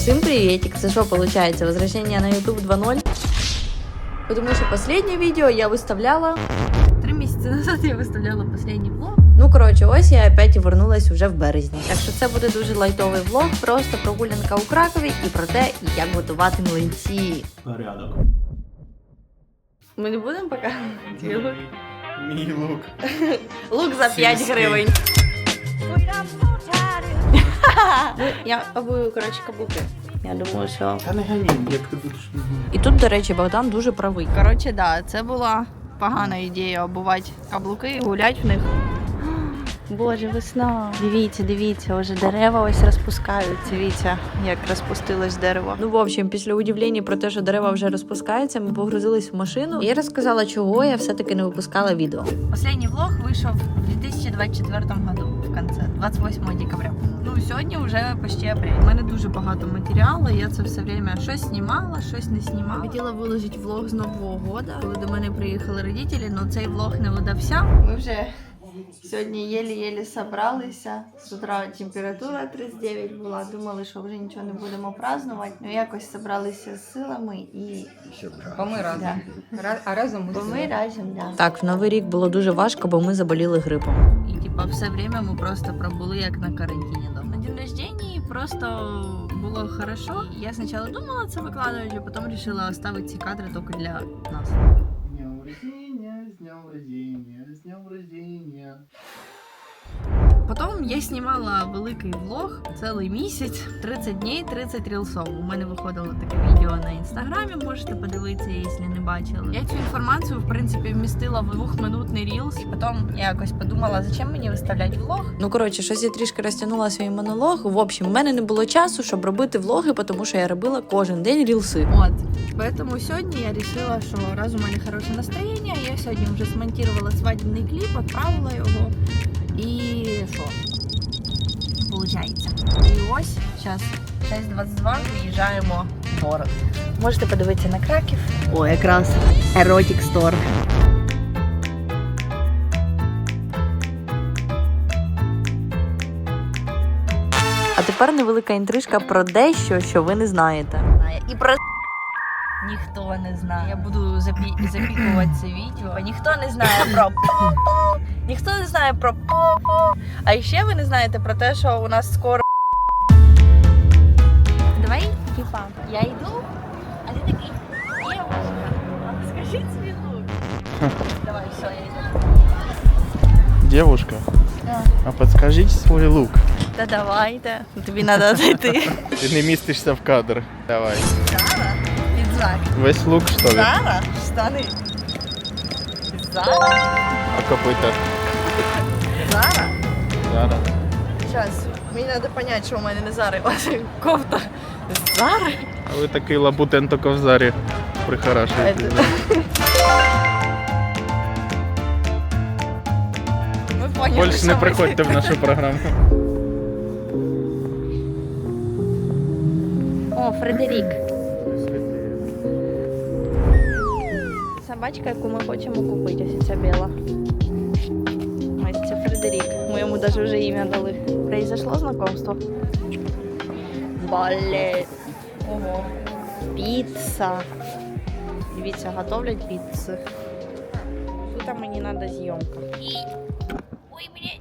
Всім приветик! Це що виходить? Возвращение на YouTube 2.0? Потому что последнее видео я выставляла... Три місяці назад я виставляла последній влог. Ну, коротше, ось я опять вернулась уже в березні. Так що це буде дуже лайтовий влог, просто прогулянка у Кракові і про те, як готувати млинці. Порядок. Ми не будемо пока твій лук? Мій лук. Лук за 5 гривень. Ну, я обую, коротше, каблуки. Я думаю, що Та не гані, як ти будеш. І тут, до речі, Богдан дуже правий. Коротше, да, це була погана ідея обувати каблуки і гуляти в них. Боже, весна. Дивіться, дивіться, вже дерева ось розпускаються. Дивіться, як розпустилось дерево. Ну, в общем, після удивлення про те, що дерева вже розпускаються, ми погрузились в машину. І я розказала, чого я все-таки не випускала відео. Останній влог вийшов у 2024 году в конце, 28 декабря. Ну, сьогодні вже почти апрель. У мене дуже багато матеріалу. Я це все время щось знімала, щось не знімала. Хотіла виложити влог з нового года, коли до мене приїхали родителі, але цей влог не видався. Ми вже сьогодні єлі-єлі собралися. З утра температура 39 була. Думали, що вже нічого не будемо празднувати. Ну якось собралися з силами і Бо ми разом. Да. Ра- А разом ми Бо ми разом, да. Так, в новий рік було дуже важко, бо ми заболіли грипом. І типа все время ми просто пробули як на карантині дома. На день рождения просто було хорошо. Я спочатку думала це викладувати, а потім вирішила оставити ці кадри тільки для нас. Днем рождения, з днем рождения, з днем рождения. Потім я знімала великий влог цілий місяць, 30 днів, 30 рілсов. У мене виходило таке відео на інстаграмі, можете подивитися, якщо не бачили. Я цю інформацію, в принципі, вмістила в двохминутний рілс. І потім я якось подумала, зачем мені виставляти влог. Ну коротше, щось я трішки розтягнула свій монолог. В общем, в мене не було часу, щоб робити влоги, тому що я робила кожен день рілси. От. Поэтому сьогодні я вирішила, що раз у мене хороше настроєння, я сьогодні вже смонтувала свадібний кліп, відправила його. І що? Получається. І ось зараз 6.22 виїжджаємо в город. Можете подивитися на Краків. О, якраз Erotic Store. А тепер невелика інтрижка про дещо, що ви не знаєте. І про ніхто не знає. Я буду запі- запікувати це відео. Ніхто не знає про Ніхто не знає про А ще ви не знаєте про те, що у нас скоро. Давай, типа, я йду, а ти такий дівчинка. А скажіть свій лук. Давай, все, я йду. Девушка, Да. а подскажіть свій лук. Та давайте. Тобі треба зайти. Ти не містишся в кадр. Давай. Зара, піджак. Весь лук, що ли? Зара, штани. Зара, А копита? Зара. Зара. Зараз, мені треба зрозуміти, що у мене не Зара, а кофта. Зара? А ви такий лабутен тільки в зарі прихорашуєте. Это- Ми поняли, Більше що не ми- приходьте в нашу програму. О, Фредерік. Собачка, яку ми хочемо купити, ось ця біла. Ось це Фредерік. Ми йому навіть вже ім'я дали. Произошло знакомство. Балет. Ого. Піца. Дивіться, готовлять піци. Тут мені треба зйомка. Ой, блядь.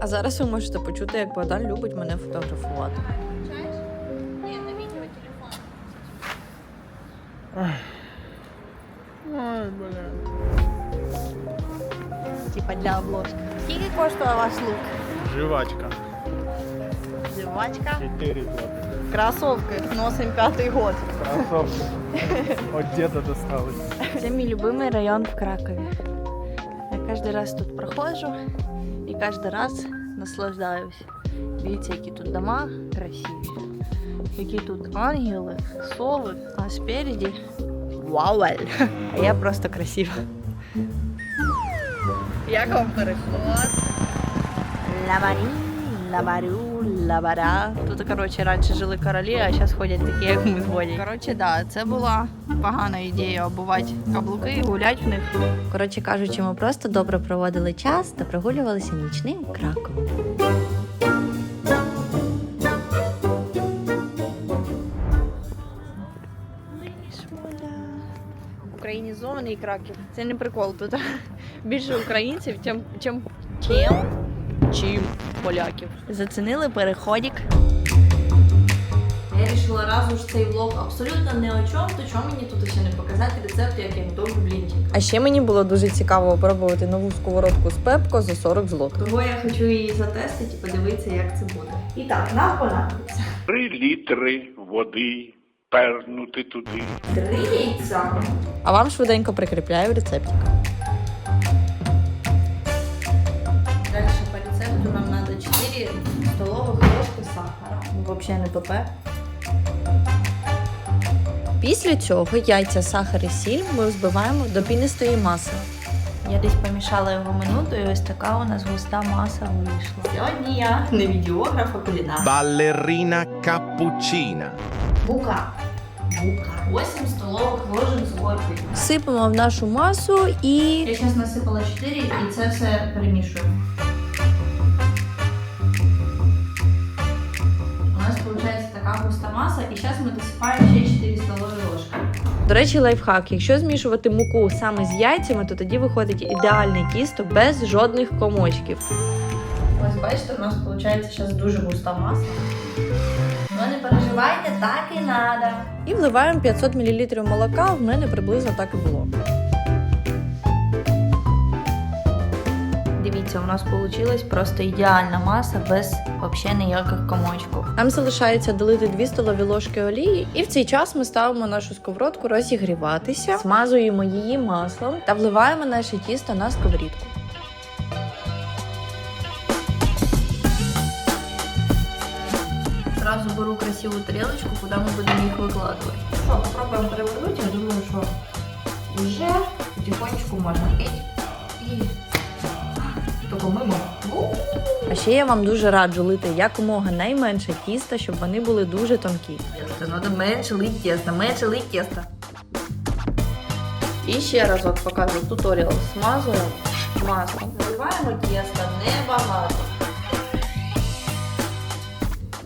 А зараз ви можете почути, як Богдан любить мене фотографувати. Ні, на відео телефон. Ой, бля. Типа для обложки. Скільки коштує ваш лук? Жвачка. Зівачка. 4 злотих. Кросовки. Носим п'ятий год. Красавчик. От деда досталось. Це мій любимий район в Кракові. Я кожен раз тут проходжу і кожен раз наслаждаюсь. Дивіться, які тут дома красиві. Які тут ангели, сови, а спереді вауаль. А я просто красива. Як вам переход? Ла Марія. Лабарю. Тут, коротше, раніше жили королі, а зараз ходять такі, як ми згодні. Коротше, да, це була погана ідея обувати каблуки і гуляти в них. Коротше кажучи, ми просто добре проводили час та прогулювалися нічним краком. Українізований краків. Це не прикол. Тут більше українців, чим, чим, чим, поляків. Зацінили переходик. Я вирішила разу ж цей влог абсолютно не о чому, то чому мені тут ще не показати рецепт, як я готую блінчик. А ще мені було дуже цікаво пробувати нову сковородку з пепко за 40 злотих. Того я хочу її затестити і подивитися, як це буде. І так, нам понадобиться Три літри води пернути туди. три яйця. А вам швиденько прикріпляю рецептик. 4 столовых ложки сахара. Ну, Вообще не ПП. Після цього яйця, сахар і сіль ми взбиваємо до пінистої маси. Я десь помішала його минуту, і ось така у нас густа маса вийшла. Сьогодні я не відеограф, а кулінар. Ballerina cappuccina. Бука. Бука. 8 столових ложок з горькою. Сипемо в нашу масу і Я зараз насипала 4 і це все перемішую. Густа маса, і зараз ми досипаємо ще 4 столові ложки. До речі, лайфхак. Якщо змішувати муку саме з яйцями, то тоді виходить ідеальне тісто без жодних комочків. Ось бачите, у нас виходить зараз дуже густа маса. Ну не переживайте, так і треба. І вливаємо 500 мл молока. В мене приблизно так і було. Дивіться, у нас вийшла просто ідеальна маса без взагалі ніяких комочків. Нам залишається долити 2 столові ложки олії, і в цей час ми ставимо нашу сковородку розігріватися, смазуємо її маслом та вливаємо наше тісто на сковорідку. Сразу беру красиву тарелочку, куди ми будемо їх викладувати. Що, попробуємо перевернути, я думаю, що вже потихонечку можна пити. І тільки мимо. А ще я вам дуже раджу лити якомога найменше тіста, щоб вони були дуже тонкі. Треба менше лить тіста, менше лить тіста. І ще разок покажу туторіал. Смазуємо маслом. Заливаємо тісто небагато.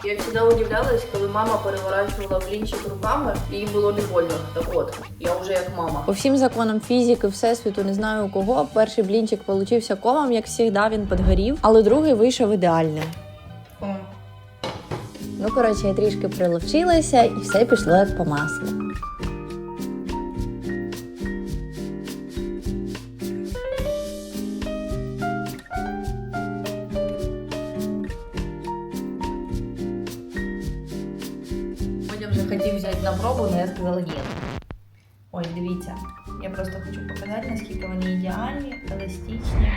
Я всегда удивлялась, коли мама переворачувала блінчик руками, їй було не больно. Так от, я вже як мама. По всім законам фізики, всесвіту, не знаю у кого. Перший блінчик получився комом, як завжди, він підгорів, але другий вийшов ідеальним. Ну, коротше, я трішки приловчилася і все пішло як по маслу. Хотів взяти на пробу, але я сказала ні. Ось, дивіться. Я просто хочу показати, наскільки вони ідеальні, еластичні.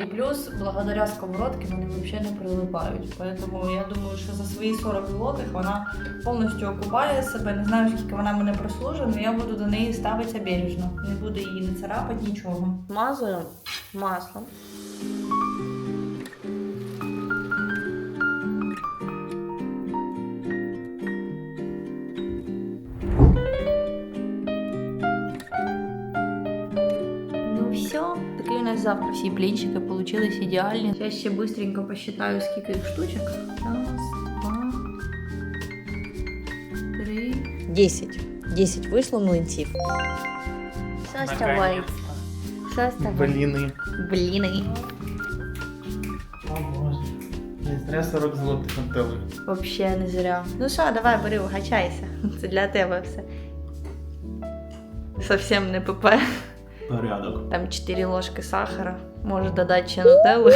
І плюс, благодаря сковородці, вони взагалі не прилипають. Тому я думаю, що за свої 40 злотих вона повністю окупає себе. Не знаю, скільки вона мене прослужить, але я буду до неї ставитися бережно. Не буду її не царапати нічого. Мазуємо маслом. Завтра всі блінчики получились ідеальні. Зараз ще быстренько посчитаю, скільки їх штучок. Раз, два, три. 10. 10 вийшло млинців. Що з тобою? Що з тобою? Бліни. Бліни. О боже. Не зря 40 злотих віддали. Вообще не зря. Ну що, давай, бери, угачайся. Це для тебе все. Совсем не ПП. Порядок. Там 4 ложки сахара. Можеш додати ще нутелли.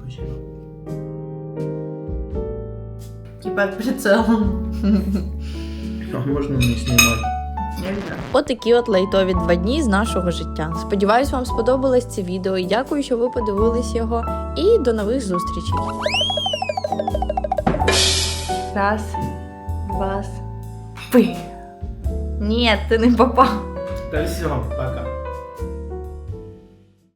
Спасибо. Типа прицелом. А можна не знімати? Нельзя. От такі от лайтові два дні з нашого життя. Сподіваюсь, вам сподобалось це відео і дякую, що ви подивились його. І до нових зустрічей. Раз, два, пи. Ні, ти не попав. Та все, пока.